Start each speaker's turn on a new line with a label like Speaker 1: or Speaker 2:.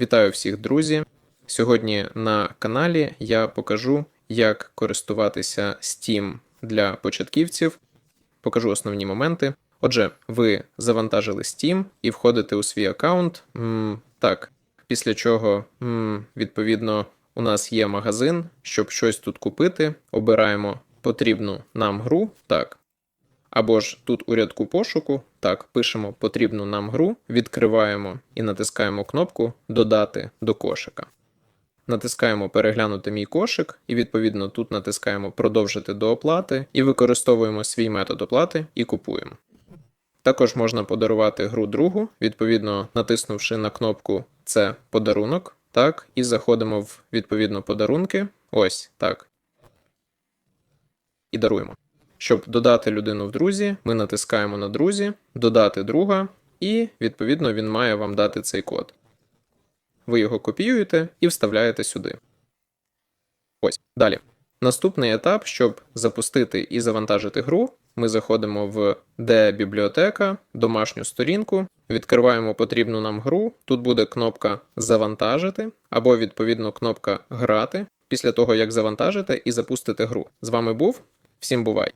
Speaker 1: Вітаю всіх, друзі! Сьогодні на каналі я покажу, як користуватися Steam для початківців. Покажу основні моменти. Отже, ви завантажили Steam і входите у свій аккаунт. М, так, після чого, м, відповідно, у нас є магазин, щоб щось тут купити. Обираємо потрібну нам гру. Так, або ж тут у рядку пошуку, так, пишемо потрібну нам гру, відкриваємо і натискаємо кнопку Додати до кошика. Натискаємо Переглянути мій кошик, і відповідно тут натискаємо Продовжити до оплати і використовуємо свій метод оплати і купуємо. Також можна подарувати гру другу, відповідно, натиснувши на кнопку Це подарунок, так, і заходимо в відповідно подарунки. Ось так. І даруємо. Щоб додати людину в друзі, ми натискаємо на друзі, додати друга, і відповідно він має вам дати цей код. Ви його копіюєте і вставляєте сюди. Ось далі. Наступний етап, щоб запустити і завантажити гру, ми заходимо в де бібліотека, домашню сторінку, відкриваємо потрібну нам гру. Тут буде кнопка Завантажити або відповідно кнопка Грати після того, як завантажите і запустите гру. З вами був. Всім бувай!